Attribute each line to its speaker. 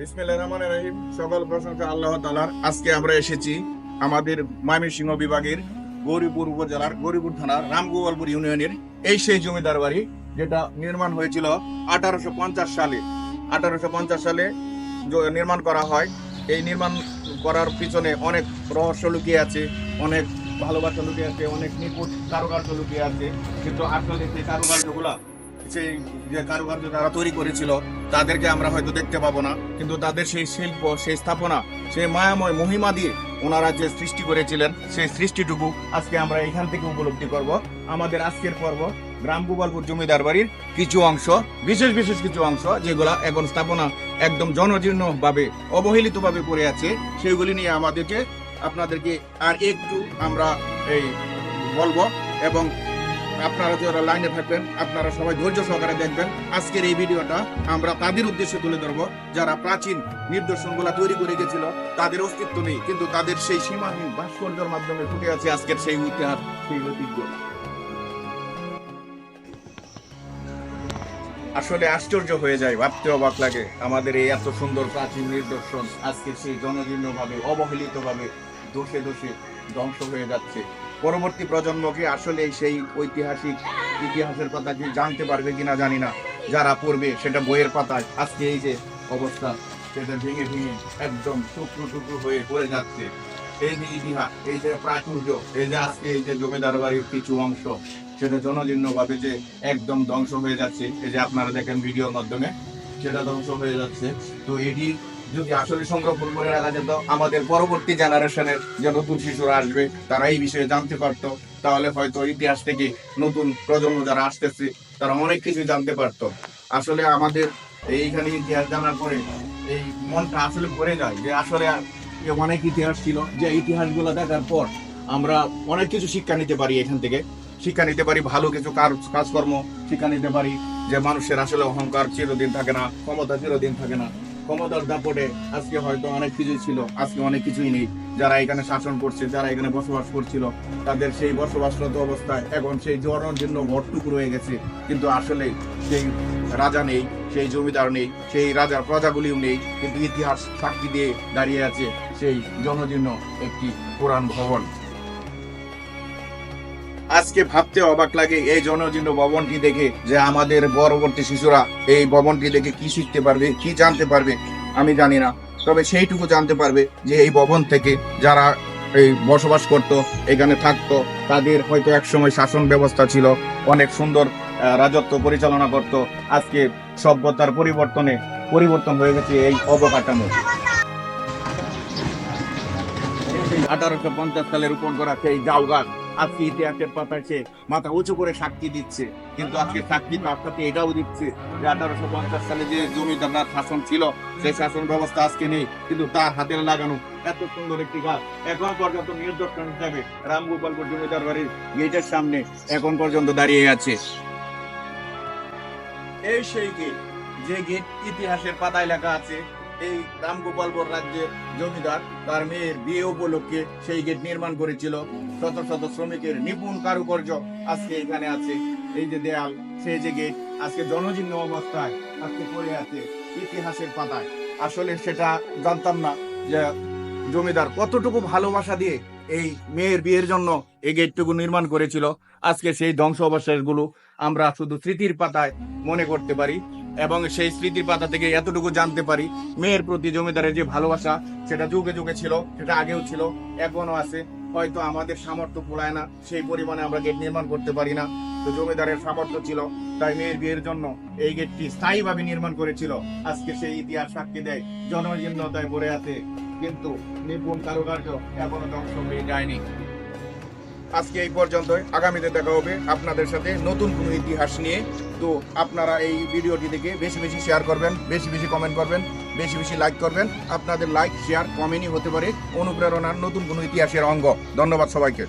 Speaker 1: বিসমিল্লাহির রহমানির রহিম। সকল প্রশংসা আল্লাহ তাআলার। আজকে আমরা এসেছি আমাদের ময়মনসিংহ বিভাগের গৌরীপুর উপজেলার গৌরীপুর থানার রামগোপালপুর ইউনিয়নের এই সেই জমিদার বাড়ি, যেটা নির্মাণ হয়েছিল আঠারোশো পঞ্চাশ সালে। আঠারোশো পঞ্চাশ সালে নির্মাণ করা হয়। এই নির্মাণ করার পিছনে অনেক রহস্য লুকিয়ে আছে, অনেক ভালোবাসা লুকিয়ে আছে, অনেক নিখুঁত কারুকার্য লুকিয়ে আছে। কিন্তু আসলে সেই কারুকার্যগুলা সেই যে কারুকার্য যারা তৈরি করেছিল, তাদেরকে আমরা হয়তো দেখতে পাবো না। কিন্তু তাদের সেই শিল্প, সেই স্থাপনা, সেই মায়াময় মহিমা দিয়ে ওনারা যে সৃষ্টি করেছিলেন, সেই সৃষ্টিটুকু আজকে আমরা এখান থেকে উপলব্ধি করব। আমাদের আজকের পর্ব গ্রাম গোপালপুর জমিদার বাড়ির কিছু অংশ, বিশেষ বিশেষ কিছু অংশ, যেগুলা এখন স্থাপনা একদম জনজীর্ণ ভাবে অবহেলিত ভাবে পড়ে আছে, সেগুলি নিয়ে আমাদেরকে আপনাদেরকে আর একটু আমরা এই বলব এবং আপনারা যারা লাইনে থাকবেন, আপনারা সবাই ধৈর্য সহকারে দেখবেন। আজকের এই ভিডিওটা আমরা তাদের উদ্দেশ্যে তুলে ধরবো। যারা প্রাচীন নিদর্শনগুলা তৈরি করে গেছিল, তাদের অস্তিত্ব নেই, কিন্তু তাদের সেই সীমাহীন ভাস্কর্যের মাধ্যমে ফুটে আছে আজকের সেই ইতিহাস সেই ঐতিহ্য। আসলে আশ্চর্য হয়ে যায়, ভাবতে অবাক লাগে আমাদের এই এত সুন্দর প্রাচীন নিদর্শন। আজকে সেই জনজীর্ণ ভাবে অবহেলিত ভাবে দোষে দোষে ধ্বংস হয়ে যাচ্ছে। পরবর্তী প্রজন্মকে আসলে সেই ঐতিহাসিক ইতিহাসের কথা কি জানতে পারবে কিনা জানি না। যারা পড়বে সেটা বইয়ের পাতায়। আজকে এই যে অবস্থা, সেটা ভেঙে ভেঙে একদম টুকরো টুকরো হয়ে পড়ে যাচ্ছে। এই যে ইতিহাস, এই যে প্রাচুর্য, এই যে আজকে এই যে জমিদার বাড়ির কিছু অংশ, সেটা জনজীর্ণ ভাবে যে একদম ধ্বংস হয়ে যাচ্ছে, এই যে আপনারা দেখেন ভিডিওর মাধ্যমে, সেটা ধ্বংস হয়ে যাচ্ছে। তো এটি যদি আসলে সংরক্ষণ করে রাখা যেত, আমাদের পরবর্তী জেনারেশনের যে নতুন শিশুরা আসবে, তারা এই বিষয়ে জানতে পারতো। তাহলে হয়তো ইতিহাস থেকে নতুন প্রজন্ম যারা আসতেছে, তারা অনেক কিছু জানতে পারতো। আসলে আমাদের এইখানে ইতিহাস জানার পরে এই মনটা আসলে ভরে যায় যে আসলে অনেক ইতিহাস ছিল, যে ইতিহাসগুলো দেখার পর আমরা অনেক কিছু শিক্ষা নিতে পারি এখান থেকে। শিক্ষা নিতে পারি, ভালো কিছু কাজ- কাজকর্ম শিক্ষা নিতে পারি, যে মানুষের আসলে অহংকার চিরদিন থাকে না, ক্ষমতা চিরদিন থাকে না। ক্ষমতার দাপটে আজকে হয়তো অনেক কিছুই ছিল, আজকে অনেক কিছুই নেই। যারা এখানে শাসন করছে, যারা এখানে বসবাস করছিল, তাদের সেই বসবাসরত অবস্থায় এখন সেই জন্য ভরটুকু রয়ে গেছে। কিন্তু আসলে সেই রাজা নেই, সেই জমিদার নেই, সেই রাজার প্রজাগুলিও নেই, কিন্তু ইতিহাস সাক্ষী দিয়ে দাঁড়িয়ে আছে সেই জনজীর্ণ একটি পুরাণ ভবন। আজকে ভাবতে অবাক লাগে এই জনজীর্ণ ভবনটি দেখে যে আমাদের পরবর্তী শিশুরা এই ভবনটি দেখে কি শিখতে পারবে, কি জানতে পারবে, আমি জানি না। তবে সেইটুকু জানতে পারবে যে এই ভবন থেকে যারা এই বসবাস করত, এখানে থাকতো, তাদের হয়তো একসময় শাসন ব্যবস্থা ছিল, অনেক সুন্দর রাজত্ব পরিচালনা করত। আজকে সভ্যতার পরিবর্তনে পরিবর্তন হয়ে গেছে এই অবকাঠামো। আঠারোশো পঞ্চাশ সালে রোপণ করা সেই জাউ গাছ। আজকে ইতিহাসের পাতায় সে মাথা উঁচু করে সাক্ষী দিচ্ছে। কিন্তু আজকে সাক্ষী তার সাথে এটাও দিচ্ছে যে আঠারোশো পঞ্চাশ সালে যে জমিদার শাসন ছিল, সেই শাসন ব্যবস্থা আজকে নেই, কিন্তু তার হাতের লাগানো। এত সুন্দর একটি গাছ। এখন পর্যন্ত নির্দর্শন হিসাবে রামগোপালপুর জমিদার বাড়ির গেটের সামনে এখন পর্যন্ত দাঁড়িয়ে আছে। এই সেই গেট, যে গেট ইতিহাসের পাতায় লেখা আছে এই রামগোপালপুর রাজ্যের জমিদার, তার মেয়ের বিয়ে উপলক্ষে সেই গেট নির্মাণ করেছিল। শত শত শ্রমিকের নিপুণ কারুকার্য আজকে এখানে আছে। এই যে দেয়াল, সেই যে গেট, আজকে জনজীর্ণ অবস্থায় আজকে পড়ে আছে ইতিহাসের পাতায়। আসলে সেটা জানতাম না যে জমিদার কতটুকু ভালোবাসা দিয়ে এই মেয়ের বিয়ের জন্য এই গেটটুকু নির্মাণ করেছিল। আজকে সেই ধ্বংস অবশেষগুলো আমরা শুধু স্মৃতির পাতায় মনে করতে পারি। এবং সেই স্মৃতির পাতা থেকে এতটুকু জানতে পারি, মেয়ের প্রতি জমিদারের যে ভালোবাসা, সেটা যুগে যুগে ছিল, সেটা আগেও ছিল, এখনও আছে। হয়তো আমাদের সামর্থ্য পোড়ায় না, সেই পরিমাণে আমরা গেট নির্মাণ করতে পারি না। তো জমিদারের সামর্থ্য ছিল, তাই মেয়ের বিয়ের জন্য এই গেটটি স্থায়ীভাবে নির্মাণ করেছিল। আজকে সেই ইতিহাস সাক্ষী দেয় জনজীর্ণতায় পড়ে আছে, কিন্তু নিপুণ কারুকার্য এখনও ধ্বংস হয়ে যায়নি। আজকে এই পর্যন্তই, আগামীতে দেখা হবে আপনাদের সাথে নতুন কোনো ইতিহাস নিয়ে। তো আপনারা এই ভিডিওটি দেখে বেশি বেশি শেয়ার করবেন, বেশি বেশি কমেন্ট করবেন, বেশি বেশি লাইক করবেন। আপনাদের লাইক শেয়ার কমেন্টই হতে পারে অনুপ্রেরণার নতুন কোনো ইতিহাসের অঙ্গ। ধন্যবাদ সবাইকে।